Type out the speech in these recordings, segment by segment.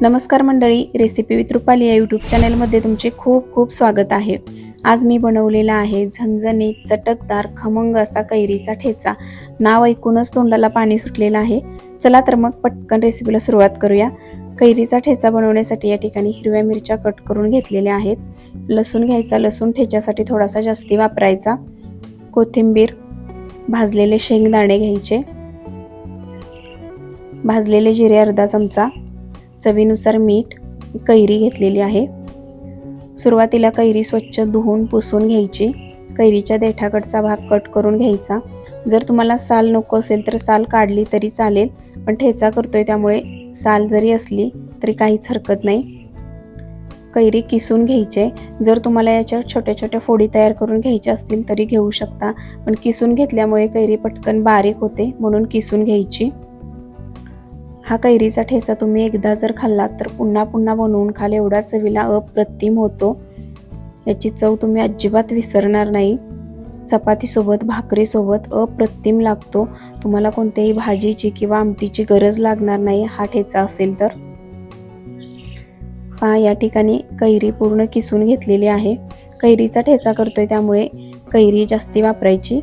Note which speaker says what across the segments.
Speaker 1: नमस्कार मंडळी recipe with Rupali या यूट्यूब चॅनलमध्ये तुमचे खूप खूप स्वागत आहे. आज मी बनवलेला आहे झणझणीत चटकदार खमंग असा कैरीचा ठेचा. नाव ऐकूनच तोंडाला पाणी सुटलेलं आहे. चला तर मग पटकन रेसिपीला सुरुवात करूया. कैरीचा ठेचा बनवण्यासाठी या ठिकाणी हिरव्या मिरच्या कट करून घेतलेल्या आहेत. लसूण घ्यायचा लसूण ठेच्यासाठी थोडासा जास्ती वापरायचा. कोथिंबीर भाजलेले शेंगदाणे घ्यायचे. भाजलेले जिरे अर्धा चमचा. चवीनुसार मीठ कैरी घेतलेली आहे. सुरुवातीला कैरी स्वच्छ धुवून पुसून घ्यायची. कैरीच्या देठाकडचा भाग कट करून घ्यायचा. जर तुम्हाला साल नको असेल तर साल काढली तरी चालेल पण ठेचा करतोय त्यामुळे साल जरी असली तरी काहीच हरकत नाही. कैरी किसून घ्यायचे. जर तुम्हाला याच्या छोट्या छोट्या फोडी तयार करून घ्यायच्या असतील तरी घेऊ शकता पण किसून घेतल्यामुळे कैरी पटकन बारीक होते म्हणून किसून घ्यायची. हा कैरीचा ठेचा तुम्ही एकदा जर खाल्लात तर पुन्हा पुन्हा बनवून खाल एवढा चवीला अप्रतिम होतो. याची चव तुम्ही अजिबात विसरणार नाही. चपातीसोबत भाकरीसोबत अप्रतिम लागतो. तुम्हाला कोणत्याही भाजीची किंवा आमटीची गरज लागणार नाही हा ठेचा असेल तर. पहा या ठिकाणी कैरी पूर्ण किसून घेतलेली आहे. कैरीचा ठेचा करतोय त्यामुळे कैरी जास्ती वापरायची.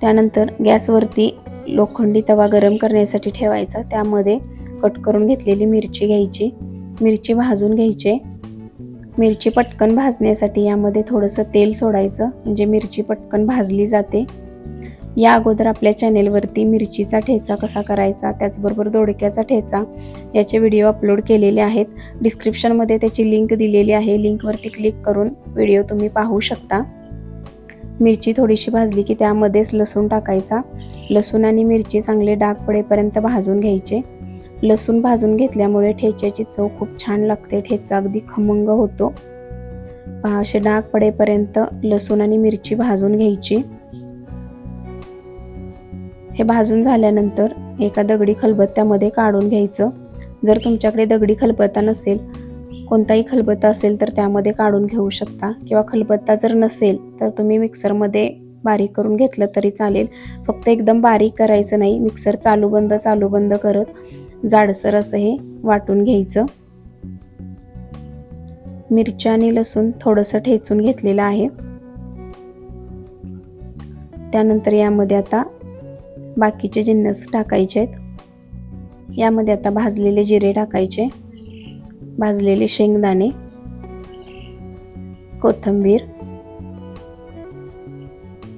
Speaker 1: त्यानंतर गॅसवरती लोखंडी तवा गरम करण्यासाठी ठेवायचा. त्यामध्ये कट करून घेतलेली मिरची घ्यायची. मिरची भाजून घ्यायची. मिरची पटकन भाजण्यासाठी यामध्ये थोडंसं तेल सोडायचं. म्हणजे मिरची पटकन भाजली जाते. या अगोदर आपल्या चॅनेलवरती मिरचीचा ठेचा कसा करायचा त्याचबरोबर दोडक्याचा ठेचा याचे व्हिडिओ अपलोड केलेले आहेत. डिस्क्रिप्शनमध्ये त्याची लिंक दिलेली आहे. लिंकवरती क्लिक करून व्हिडिओ तुम्ही पाहू शकता. मिरची थोडीशी भाजली की त्यामध्येच लसूण टाकायचा. लसूण आणि मिरची चांगले डाग पडेपर्यंत भाजून घ्यायचे. लसूण भाजून घेतल्यामुळे ठेच्याची चव खूप छान लागते. ठेचा अगदी खमंग होतो. असे डाग पडेपर्यंत लसूण आणि मिरची भाजून घ्यायची. हे भाजून झाल्यानंतर एका दगडी खलबत्त्यामध्ये काढून घ्यायचं. जर तुमच्याकडे दगडी खलबत्ता नसेल कोणताही खलबत्ता असेल तर त्यामध्ये काढून घेऊ शकता. किंवा खलबत्ता जर नसेल तर तुम्ही मिक्सरमध्ये बारीक करून घेतलं तरी चालेल. फक्त एकदम बारीक करायचं नाही. मिक्सर चालू बंद चालू बंद करत जाडसर असं हे वाटून घ्यायचं. मिरच्या आणि लसूण थोडंसं ठेचून घेतलेलं आहे. त्यानंतर यामध्ये आता बाकीचे जिन्नस टाकायचे आहेत. यामध्ये आता भाजलेले जिरे टाकायचे. भाजलेले शेंगदाणे कोथिंबीर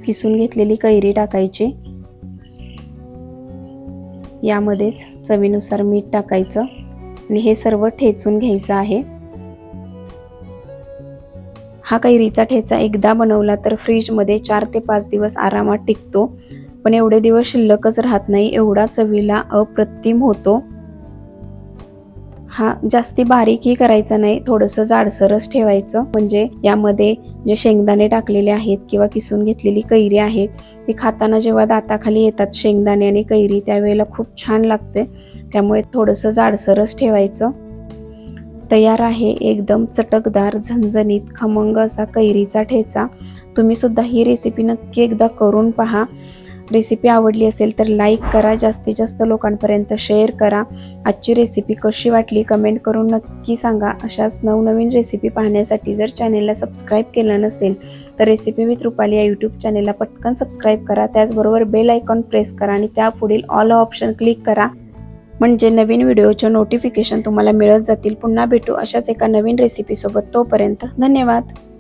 Speaker 1: किसून घेतलेली कैरी टाकायची. यामध्येच चवीनुसार मीठ टाकायचं आणि हे सर्व ठेचून घ्यायचं आहे. हा कैरीचा ठेचा एकदा बनवला तर फ्रीजमध्ये चार ते पाच दिवस आरामात टिकतो पण एवढे दिवस शिल्लकच राहत नाही एवढा चवीला अप्रतिम होतो. हा जास्ती बारीकही करायचा नाही थोडंसं जाडसरच ठेवायचं. म्हणजे यामध्ये जे शेंगदाणे टाकलेले आहेत किंवा किसून घेतलेली कैरी आहे ती खाताना जेव्हा दाताखाली येतात शेंगदाणे आणि कैरी त्यावेळेला खूप छान लागते. त्यामुळे थोडंसं जाडसरच ठेवायचं. तयार आहे एकदम चटकदार झणझणीत खमंग असा कैरीचा ठेचा. तुम्ही सुद्धा ही रेसिपी नक्की एकदा करून पहा. रेसिपी आवडली असेल तर लाईक करा जास्तीत जास्त लोकांपर्यंत शेअर करा. आजची रेसिपी कशी वाटली कमेंट करून नक्की सांगा. अशाच नवनवीन रेसिपी पाहण्यासाठी जर चॅनेलला सबस्क्राईब केलं नसेल तर रेसिपी विथ रुपाली या यूट्यूब चॅनेलला पटकन सबस्क्राईब करा. त्याचबरोबर बेल आयकॉन प्रेस करा आणि त्यापुढील ऑल ऑप्शन क्लिक करा. म्हणजे नवीन व्हिडिओचे नोटिफिकेशन तुम्हाला मिळत जातील. पुन्हा भेटू अशाच एका नवीन रेसिपीसोबत. तोपर्यंत धन्यवाद.